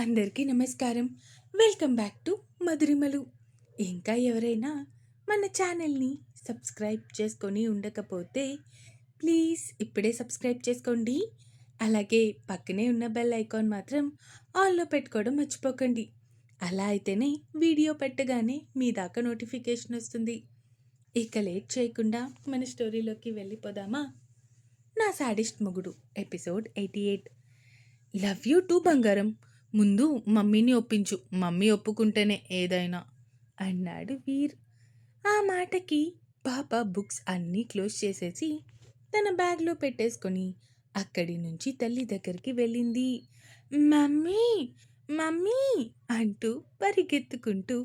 అందరికీ నమస్కారం. Welcome back to Madhurimalu. ఇంకా ఎవరైనా మన ఛానల్ని సబ్స్క్రైబ్ చేసుకొని ఉండకపోతే ప్లీజ్ ఇప్పుడే సబ్స్క్రైబ్ చేసుకోండి. అలాగే పక్కనే ఉన్న బెల్ ఐకాన్ మాత్రం ఆన్లో పెట్టుకోవడం మర్చిపోకండి. అలా అయితేనే వీడియో పెట్టగానే మీ దాకా నోటిఫికేషన్ వస్తుంది. ఇక లేట్ చేయకుండా మన స్టోరీలోకి వెళ్ళిపోదామా? నా సాడిస్ట్ మొగుడు episode eighty eight. Love you too బంగారం. ముందు మమ్మీని ఒప్పించు. మమ్మీ ఒప్పుకుంటేనే ఏదైనా అన్నాడు వీర్ ఆ మాటకి పాప బుక్స్ అన్నీ క్లోజ్ చేసేసి తన బ్యాగ్లో పెట్టేసుకొని అక్కడి నుంచి తల్లి దగ్గరికి వెళ్ళింది. మమ్మీ! మమ్మీ! అంటూ పరిగెత్తుకుంటూ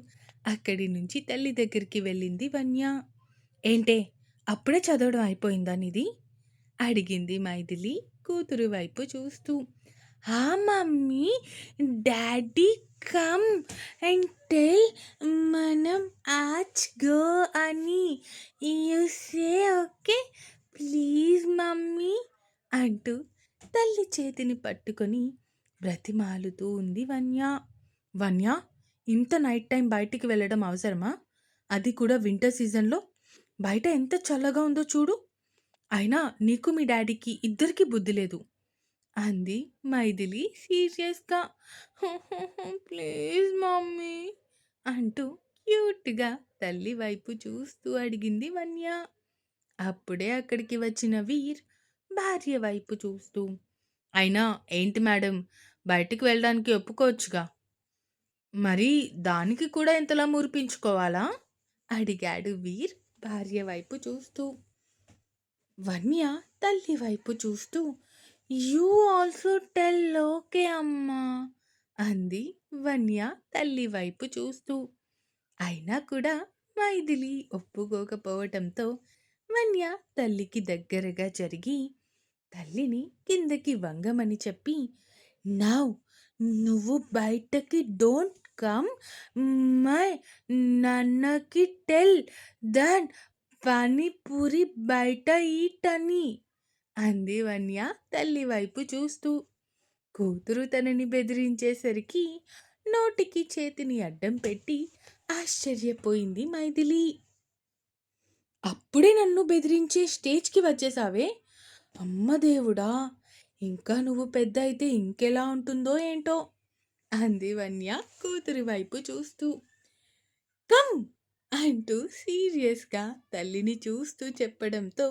అక్కడి నుంచి తల్లి దగ్గరికి వెళ్ళింది వన్య. ఏంటే? అప్పుడే చదవడం అయిపోయిందా నీది? అడిగింది మైథిలి కూతురు వైపు చూస్తూ. హా mummy daddy come and tell మనం ఆచ్ గో అని. You say okay please mummy అంటూ తల్లి చేతిని పట్టుకొని బ్రతిమాలుతూ ఉంది వన్య. వన్య ఇంత నైట్ టైం బయటికి వెళ్ళడం అవసరమా? అది కూడా వింటర్ సీజన్లో. బయట ఎంత చల్లగా ఉందో చూడు. అయినా నీకు మీ డాడీకి ఇద్దరికీ బుద్ధి లేదు. అంది మైథిలి సీరియస్గా. ప్లీజ్ మమ్మీ అంటూ క్యూట్గా తల్లి వైపు చూస్తూ అడిగింది వన్య. అప్పుడే అక్కడికి వచ్చిన వీర్ భార్య వైపు చూస్తూ అయినా ఏంటి మేడం బయటికి వెళ్ళడానికి ఒప్పుకోవచ్చుగా? మరి దానికి కూడా ఇంతలా మురిపించుకోవాలా? అడిగాడు వీర్ భార్య వైపు చూస్తూ. వన్య తల్లి వైపు చూస్తూ యూ ఆల్సో టెల్ ఓకే అమ్మా అంది వన్య తల్లి వైపు చూస్తూ. అయినా కూడా మైథిలి ఒప్పుకోకపోవటంతో వన్య తల్లికి దగ్గరగా జరిగి తల్లిని కిందకి వంగమని చెప్పి నవ్ నువ్వు బయటకి డోంట్ కమ్ మై నన్నకి టెల్ దన్ పానీపూరి బయట ఈటని. అంది వన్య తల్లి వైపు చూస్తూ. కూతురు తనని బెదిరించేసరికి నోటికి చేతిని అడ్డం పెట్టి ఆశ్చర్యపోయింది మైథిలి. అప్పుడే నన్ను బెదిరించే స్టేజ్కి వచ్చేసావే? అమ్మ దేవుడా ఇంకా నువ్వు పెద్ద అయితే ఇంకెలా ఉంటుందో ఏంటో? అంది వన్య కూతురి వైపు చూస్తూ. కమ్ అంటూ సీరియస్గా తల్లిని చూస్తూ చెప్పడంతో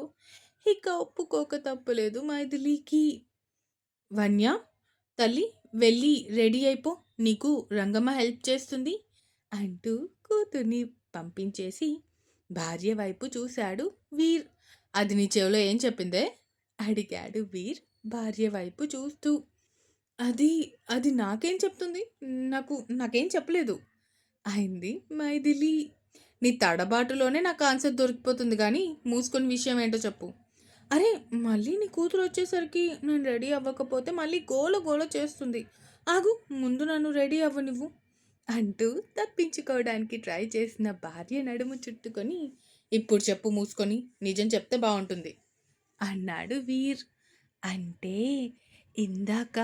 ఇక ఒప్పుకోక తప్పలేదు. మైథిలీకి వన్య తల్లి వెళ్ళి రెడీ అయిపో. నీకు రంగమ్మ హెల్ప్ చేస్తుంది అంటూ కూతుర్ని పంపించేసి భార్య వైపు చూశాడు వీర్. అది నీ చెవిలో ఏం చెప్పిందే? అడిగాడు వీర్ భార్య వైపు చూస్తూ. అది అది నాకేం చెప్తుంది? నాకు నాకేం చెప్పలేదు అయింది మైథిలి నీ తడబాటులోనే నాకు ఆన్సర్ దొరికిపోతుంది కానీ మూసుకొని విషయం ఏంటో చెప్పు. అరే మళ్ళీ నీ కూతురు వచ్చేసరికి నేను రెడీ అవ్వకపోతే మళ్ళీ గోల గోల చేస్తుంది. ఆగు ముందు నన్ను రెడీ అవ్వ నువ్వు అంటూ తప్పించుకోవడానికి ట్రై చేసిన భార్య నడుము చుట్టుకొని ఇప్పుడు చెప్పు మూసుకొని నిజం చెప్తే బాగుంటుంది అన్నాడు వీర్. అంటే ఇందాక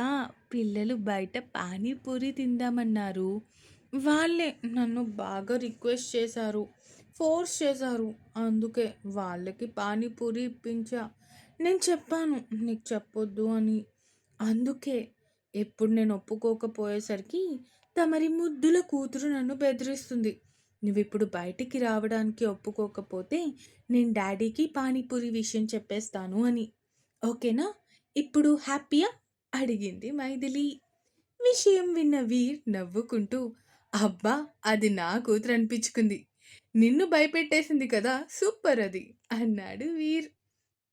పిల్లలు బయట పానీపూరి తిందామన్నారు. వాళ్ళే నన్ను బాగా రిక్వెస్ట్ చేశారు. ఫోర్స్ చేశారు. అందుకే వాళ్ళకి పానీపూరి ఇప్పించా. నేను చెప్పాను నీకు చెప్పొద్దు అని. అందుకే ఎప్పుడు నేను ఒప్పుకోకపోయేసరికి తమరి ముద్దుల కూతురు నన్ను బెదిరిస్తుంది. నువ్వు ఇప్పుడు బయటికి రావడానికి ఒప్పుకోకపోతే నేను డాడీకి పానీపూరి విషయం చెప్పేస్తాను అని. ఓకేనా? ఇప్పుడు హ్యాపీయా? అడిగింది మైథిలి. విషయం విన్న వీర్ నవ్వుకుంటూ అబ్బా అది నా కూతురు అనిపించుకుంది. నిన్ను భయపెట్టేసింది కదా సూపర్ అది అన్నాడు వీర్.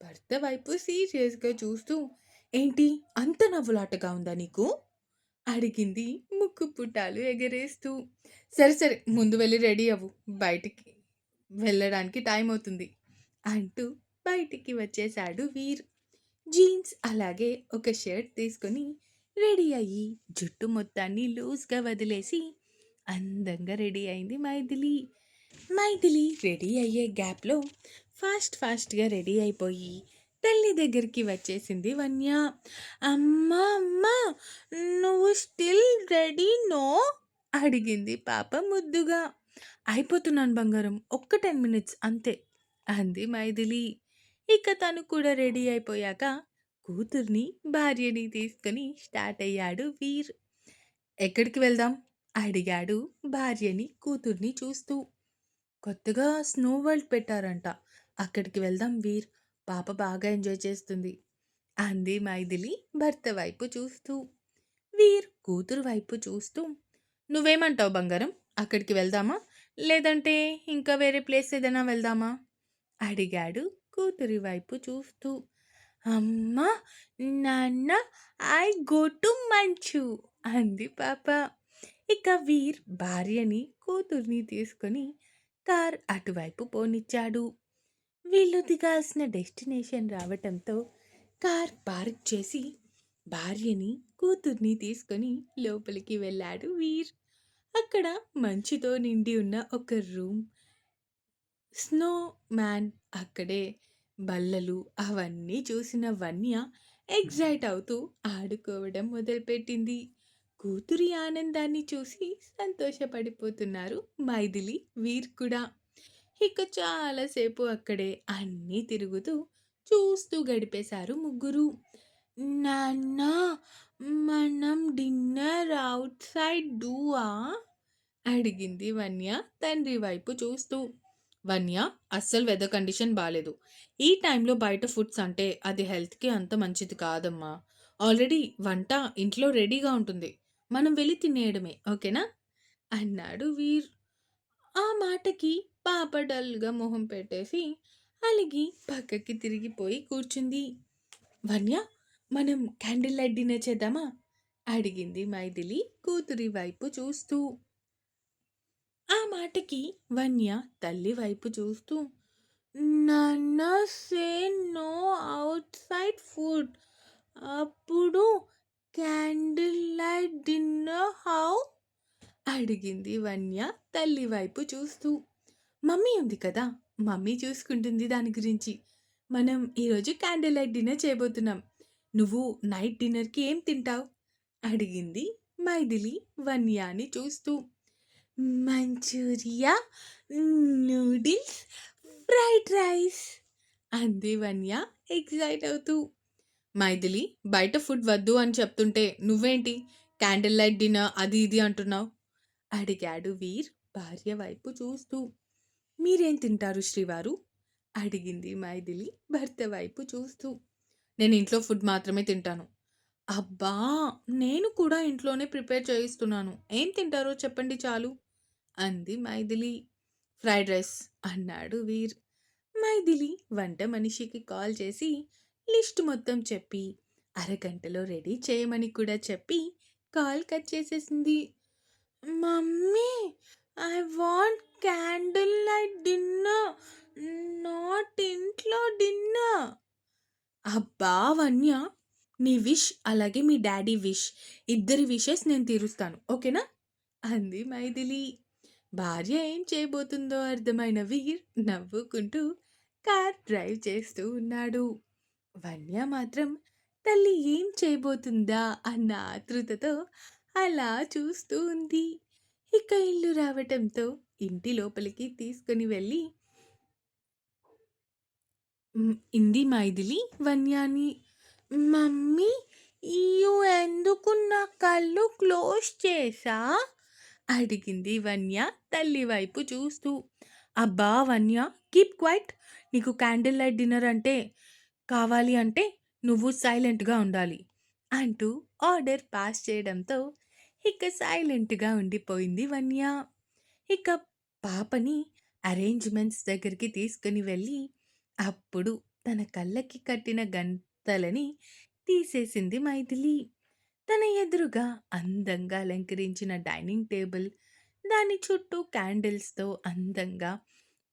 భర్త వైపు సీరియస్గా చూస్తూ ఏంటి అంత నవ్వులాటగా ఉందా నీకు? అడిగింది ముక్కు పుట్టాలు ఎగరేస్తూ. సరే సరే ముందు వెళ్ళి రెడీ అవ్వు బయటికి వెళ్ళడానికి టైం అవుతుంది అంటూ బయటికి వచ్చేశాడు వీర్. జీన్స్ అలాగే ఒక షర్ట్ తీసుకొని రెడీ అయ్యి జుట్టు మొత్తాన్ని లూజ్గా వదిలేసి అందంగా రెడీ అయింది మైథిలి. మైథిలి రెడీ అయ్యే గ్యాప్లో ఫాస్ట్ ఫాస్ట్గా రెడీ అయిపోయి తల్లి దగ్గరికి వచ్చేసింది వన్య. అమ్మా అమ్మ నువ్వు స్టిల్ రెడీ నో? అడిగింది పాప ముద్దుగా. అయిపోతున్నాను బంగారం ఒక్క టెన్ మినిట్స్ అంతే అంది మైథిలి. ఇక తను కూడా రెడీ అయిపోయాక కూతుర్ని భార్యని తీసుకుని స్టార్ట్ అయ్యాడు వీర్. ఎక్కడికి వెళ్దాం? అడిగాడు భార్యని కూతుర్ని చూస్తూ. కొత్తగా స్నో వరల్డ్ పెట్టారంట. అక్కడికి వెళ్దాం వీర్. పాప బాగా ఎంజాయ్ చేస్తుంది. అంది మైథిలి భర్త వైపు చూస్తూ. వీర్ కూతురు వైపు చూస్తూ. నువ్వేమంటావు బంగారం? అక్కడికి వెళ్దామా? లేదంటే ఇంకా వేరే ప్లేస్ ఏదైనా వెళ్దామా? అడిగాడు కూతురి వైపు చూస్తూ. అమ్మా! నాన్న! ఐ గో టు మంచు! అంది పాప. ఇక వీర్ భార్యని కూతుర్ని తీసుకొని కార్ అటువైపు పోనిచ్చాడు. వీళ్ళు దిగాల్సిన డెస్టినేషన్ రావటంతో కార్ పార్క్ చేసి భార్యని కూతుర్ని తీసుకొని లోపలికి వెళ్ళాడు వీర్. అక్కడ మంచుతో నిండి ఉన్న ఒక రూమ్ స్నో మ్యాన్ అక్కడే బల్లలు అవన్నీ చూసిన వన్య ఎగ్జైట్ అవుతూ ఆడుకోవడం మొదలుపెట్టింది. కూతురి ఆనందాన్ని చూసి సంతోషపడిపోతున్నారు మైథిలి వీర్ కూడా. ఇక చాలాసేపు అక్కడే అన్నీ తిరుగుతూ చూస్తూ గడిపేశారు ముగ్గురు. నాన్న మనం డిన్నర్ అవుట్ సైడ్ డూవా? అడిగింది వన్య తండ్రి వైపు చూస్తూ. వన్య అస్సలు వెదర్ కండిషన్ బాగాలేదు ఈ టైంలో బయట ఫుడ్స్ అంటే అది హెల్త్కి అంత మంచిది కాదమ్మా. ఆల్రెడీ వంట ఇంట్లో రెడీగా ఉంటుంది. మనం వెళ్ళి తినేయడమే ఓకేనా? అన్నాడు వీర్. ఆ మాటకి పాప డల్గా మొహం పెట్టేసి అలిగి పక్కకి తిరిగిపోయి కూర్చుంది. వన్య మనం క్యాండిల్ లైట్ డిన్నర్ చేద్దామా? అడిగింది మైథిలి కూతురి వైపు చూస్తూ. ఆ మాటకి వన్య తల్లి వైపు చూస్తూ నాన్న say no outside food అప్పుడు క్యాండిల్ లైట్ డిన్నర్ హౌ అడిగింది వన్య తల్లి వైపు చూస్తూ. మమ్మీ ఉంది కదా మమ్మీ చూసుకుంటుంది దాని గురించి. మనం ఈరోజు క్యాండిల్ లైట్ డిన్నర్ చేయబోతున్నాం. నువ్వు నైట్ డిన్నర్కి ఏం తింటావు? అడిగింది మైథిలి వన్యాని చూస్తూ. మంచూరియా నూడిల్స్ ఫ్రైడ్ రైస్ అంది వన్య ఎగ్జైట్ అవుతూ. మైథిలి బయట ఫుడ్ వద్దు అని చెప్తుంటే నువ్వేంటి? క్యాండిల్ లైట్ డిన్నర్ అది ఇది అంటున్నావు? అడిగాడు వీర్ భార్య వైపు చూస్తూ. మీరేం తింటారు శ్రీవారు? అడిగింది మైథిలి భర్త వైపు చూస్తూ. నేను ఇంట్లో ఫుడ్ మాత్రమే తింటాను. అబ్బా నేను కూడా ఇంట్లోనే ప్రిపేర్ చేయిస్తున్నాను. ఏం తింటారో చెప్పండి చాలు అంది మైథిలి. ఫ్రైడ్ రైస్ అన్నాడు వీర్. మైథిలి వంట మనిషికి కాల్ చేసి లిస్ట్ మొత్తం చెప్పి అరగంటలో రెడీ చేయమని కూడా చెప్పి కాల్ కట్ చేసేసింది. Mummy I want candle light dinner not ఇంట్లో డిన్నర్. అబ్బా వన్య నీ విష్ అలాగే మీ డాడీ విష్ ఇద్దరి విషెస్ నేను తీరుస్తాను ఓకేనా? అంది మైథిలి. భార్య ఏం చేయబోతుందో అర్థమైన వీర్ నవ్వుకుంటూ కార్ డ్రైవ్ చేస్తూ ఉన్నాడు. వన్య మాత్రం తల్లి ఏం చేయబోతుందా? అన్న ఆతృతతో అలా చూస్తూ ఉంది. ఇక ఇల్లు రావటంతో ఇంటి లోపలికి తీసుకుని వెళ్ళి ఇంది మైథిలి వన్యాని. మమ్మీ ఇయ్యు ఎందుకు నా కళ్ళు క్లోజ్ చేసా అడిగింది వన్య తల్లి వైపు చూస్తూ. అబ్బా వన్య కీప్ క్వైట్. నీకు క్యాండిల్ లైట్ డిన్నర్ అంటే కావాలి అంటే నువ్వు సైలెంట్గా ఉండాలి అంటూ ఆర్డర్ పాస్ చేయడంతో ఇక సైలెంట్గా ఉండిపోయింది వన్య. ఇక పాపని అరేంజ్మెంట్స్ దగ్గరికి తీసుకుని వెళ్ళి అప్పుడు తన కళ్ళకి కట్టిన గంతలని తీసేసింది మైథిలి. తన ఎదురుగా అందంగా అలంకరించిన డైనింగ్ టేబుల్ దాని చుట్టూ క్యాండిల్స్తో అందంగా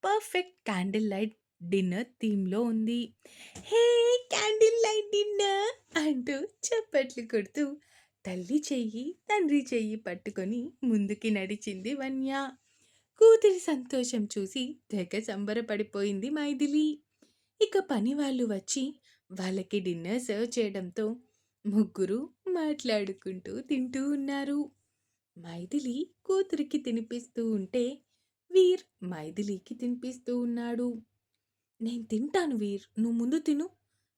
పర్ఫెక్ట్ క్యాండిల్ లైట్ డిన్నర్ థీమ్లో ఉంది. హే క్యాండిల్ లైట్ డిన్నర్ అంటూ చప్పట్లు కొడుతూ తల్లి చెయ్యి తండ్రి చెయ్యి పట్టుకొని ముందుకి నడిచింది వన్య. కూతురి సంతోషం చూసి తెగ సంబరపడిపోయింది మైథిలి. ఇక పని వాళ్ళు వచ్చి వాళ్ళకి డిన్నర్ సర్వ్ చేయడంతో ముగ్గురు మాట్లాడుకుంటూ తింటూ ఉన్నారు. మైథిలి కూతురికి తినిపిస్తూ ఉంటే వీర్ మైథిలికి తినిపిస్తూ ఉన్నాడు. నేను తింటాను వీర్ నువ్వు ముందు తిను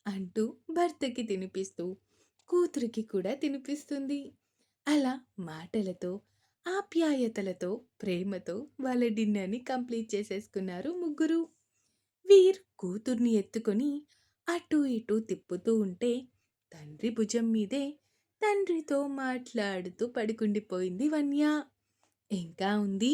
అంటూ భర్తకి తినిపిస్తూ కూతురికి కూడా తినిపిస్తుంది. అలా మాటలతో, ఆప్యాయతలతో, ప్రేమతో వాళ్ళ డిన్నర్‌ని కంప్లీట్ చేసేసుకున్నారు ముగ్గురు. వీర్ కూతుర్ని ఎత్తుకొని అటూ ఇటూ తిప్పుతూ ఉంటే తండ్రి భుజం మీదే తండ్రితో మాట్లాడుతూ పడుకుండిపోయింది వన్య. ఇంకా ఉంది.